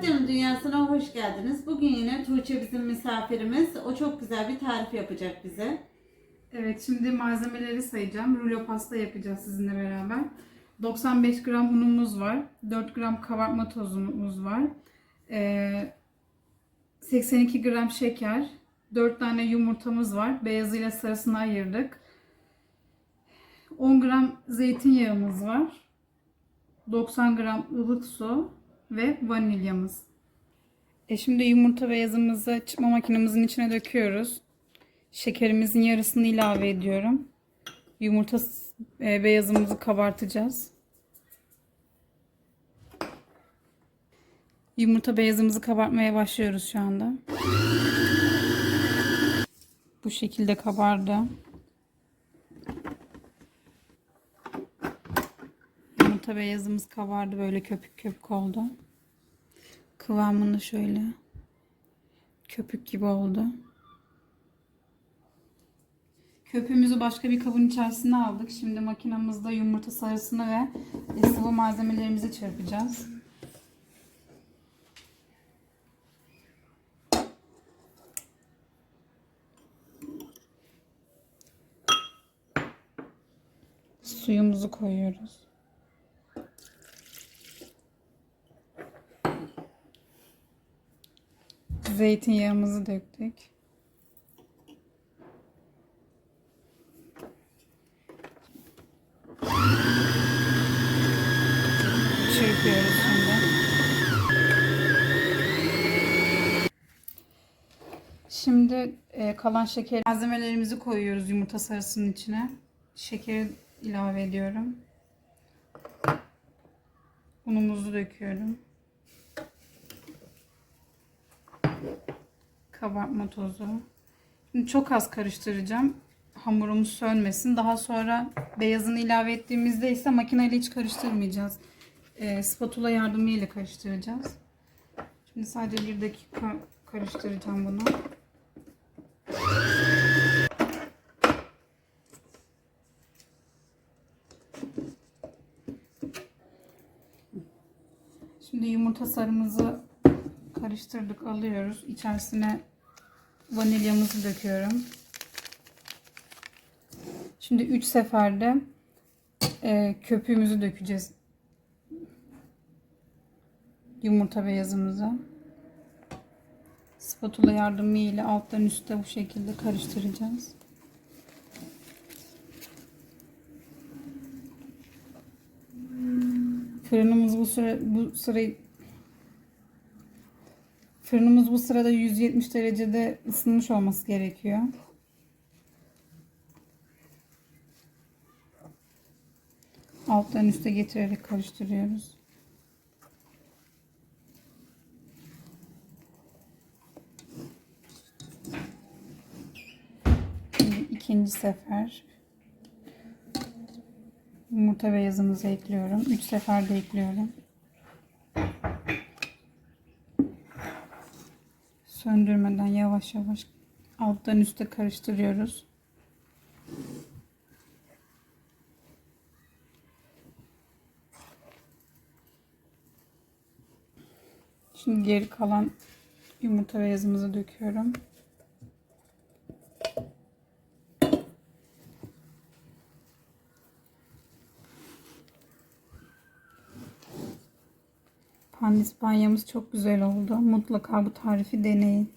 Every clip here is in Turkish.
Papatyanın dünyasına hoş geldiniz. Bugün yine Tuğçe bizim misafirimiz. O çok güzel bir tarif yapacak bize. Evet şimdi malzemeleri sayacağım. Rulo pasta yapacağız sizinle beraber. 95 gram unumuz var. 4 gram kabartma tozumuz var. Ee, 82 gram şeker. 4 tane yumurtamız var. Beyazıyla sarısını ayırdık. 10 gram zeytinyağımız var. 90 gram ılık su ve vanilyamız. E şimdi yumurta beyazımızı çırpma makinemizin içine döküyoruz. Şekerimizin yarısını ilave ediyorum. Yumurta beyazımızı kabartacağız. Yumurta beyazımızı kabartmaya başlıyoruz şu anda. Bu şekilde kabardı. Yumurta beyazımız kabardı. Böyle köpük köpük oldu. Kıvamını şöyle köpük gibi oldu. Köpüğümüzü başka bir kabın içerisine aldık. Şimdi makinamızda yumurta sarısını ve sıvı malzemelerimizi çırpacağız. Suyumuzu koyuyoruz. Zeytinyağımızı döktük. Çırpıyoruz şimdi. Şimdi e, kalan şeker malzemelerimizi koyuyoruz yumurta sarısının içine. Şekeri ilave ediyorum. Unumuzu döküyorum. Kabartma tozu. Şimdi çok az karıştıracağım. Hamurumuz sönmesin. Daha sonra beyazını ilave ettiğimizde ise makineyle hiç karıştırmayacağız. E, spatula yardımıyla karıştıracağız. Şimdi sadece bir dakika karıştıracağım bunu. Şimdi yumurta sarımızı karıştırdık alıyoruz. İçerisine vanilyamızı döküyorum. Şimdi 3 seferde e, köpüğümüzü dökeceğiz. Yumurta beyazımızı. Spatula yardımıyla alttan üstte bu şekilde karıştıracağız. Fırınımız bu sıra bu sırayı Fırınımız bu sırada 170 derecede ısınmış olması gerekiyor. Alttan üste getirerek karıştırıyoruz. Şimdi ikinci sefer yumurta beyazımızı ekliyorum. Üç sefer de ekliyorum. Söndürmeden yavaş yavaş alttan üste karıştırıyoruz. Şimdi geri kalan yumurta beyazımızı döküyorum. Pandispanyamız çok güzel oldu. Mutlaka bu tarifi deneyin.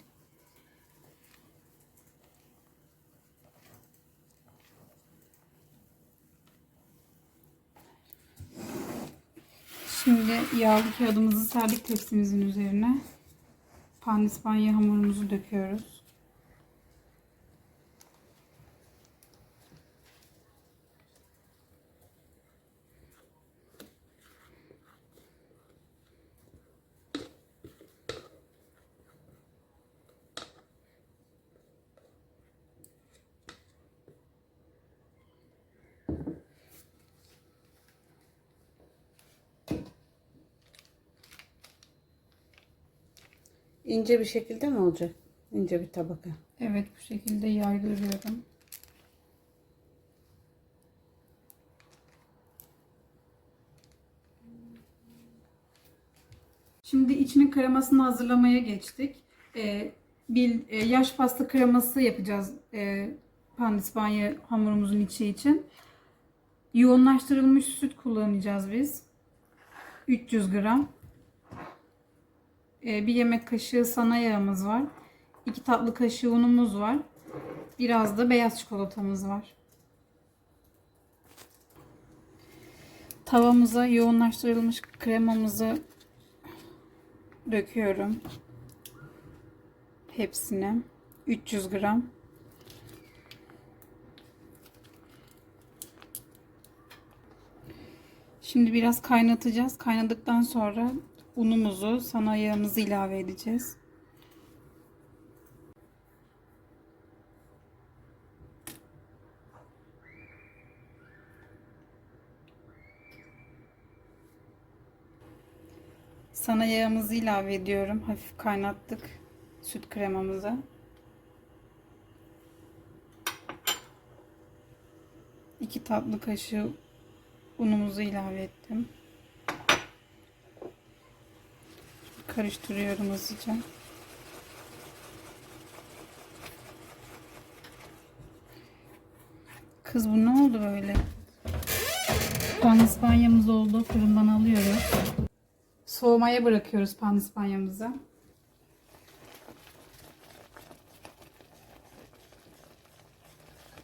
Şimdi yağlı kağıdımızı serdik tepsimizin üzerine. Pandispanya hamurumuzu döküyoruz. İnce bir şekilde mi olacak? İnce bir tabaka. Evet bu şekilde yaydırıyorum. Şimdi içinin kremasını hazırlamaya geçtik. Ee, bir e, yaş pasta kreması yapacağız e, pandispanya hamurumuzun içi için. Yoğunlaştırılmış süt kullanacağız biz. 300 gram. Ee, bir yemek kaşığı sana yağımız var. 2 tatlı kaşığı unumuz var. Biraz da beyaz çikolatamız var. Tavamıza yoğunlaştırılmış kremamızı döküyorum. Hepsine 300 gram. Şimdi biraz kaynatacağız. Kaynadıktan sonra unumuzu, sana yağımızı ilave edeceğiz. Sana yağımızı ilave ediyorum. Hafif kaynattık süt kremamızı. İki tatlı kaşığı unumuzu ilave ettim. Karıştırıyorum hızlıca. Kız bu ne oldu böyle? Panispanyamız oldu. Fırından alıyoruz. Soğumaya bırakıyoruz panispanyamızı.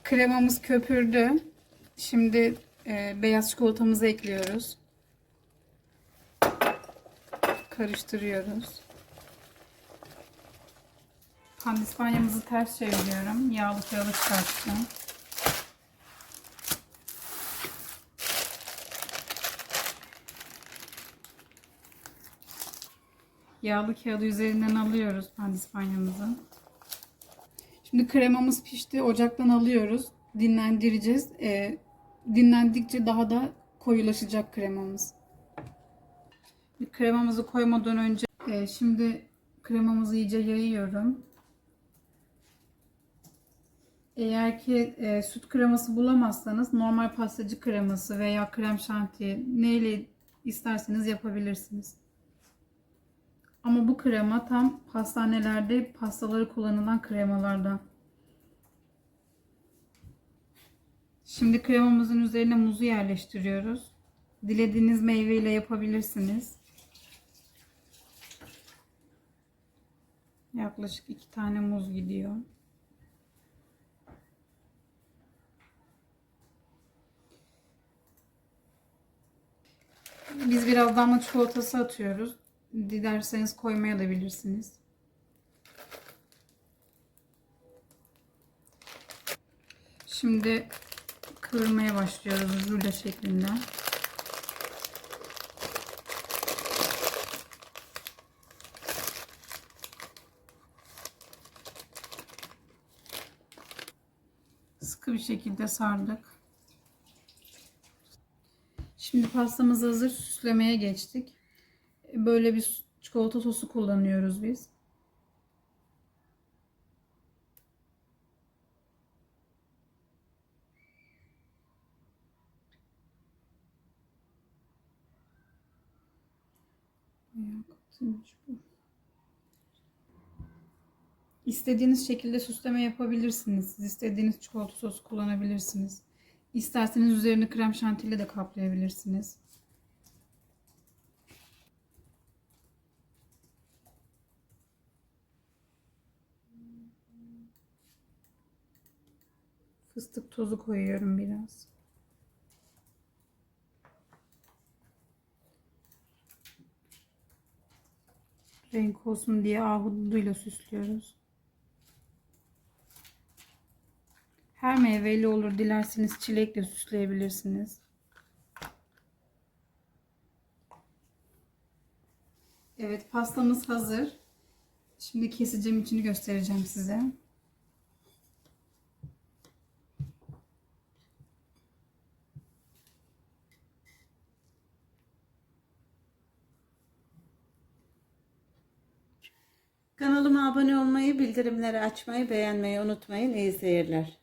Kremamız köpürdü. Şimdi e, beyaz çikolatamızı ekliyoruz. Karıştırıyoruz. Pandispanyamızı ters çeviriyorum. Yağlı kağıdı çıkartacağım. Yağlı kağıdı üzerinden alıyoruz pandispanyamızı. Şimdi kremamız pişti. Ocaktan alıyoruz. Dinlendireceğiz. Ee, dinlendikçe daha da koyulaşacak kremamız. Kremamızı koymadan önce e, şimdi kremamızı iyice yayıyorum. Eğer ki e, süt kreması bulamazsanız normal pastacı kreması veya krem şantiye neyle isterseniz yapabilirsiniz. Ama bu krema tam pastanelerde pastaları kullanılan kremalardan. Şimdi kremamızın üzerine muzu yerleştiriyoruz. Dilediğiniz meyveyle yapabilirsiniz. Yaklaşık iki tane muz gidiyor. Biz biraz damla çikolatası atıyoruz. Dilerseniz koymaya da bilirsiniz. Şimdi kıvırmaya başlıyoruz rulo şeklinde. Sıkı bir şekilde sardık. Şimdi pastamız hazır. Süslemeye geçtik. Böyle bir çikolata sosu kullanıyoruz biz. İstediğiniz şekilde süsleme yapabilirsiniz. Siz istediğiniz çikolata sosu kullanabilirsiniz. İsterseniz üzerini krem şantiyle de kaplayabilirsiniz. Fıstık tozu koyuyorum biraz. Renk olsun diye ahududuyla süslüyoruz. Her meyveyle olur. Dilerseniz çilekle süsleyebilirsiniz. Evet pastamız hazır. Şimdi keseceğim içini göstereceğim size. Kanalıma abone olmayı, bildirimleri açmayı, beğenmeyi unutmayın. İyi seyirler.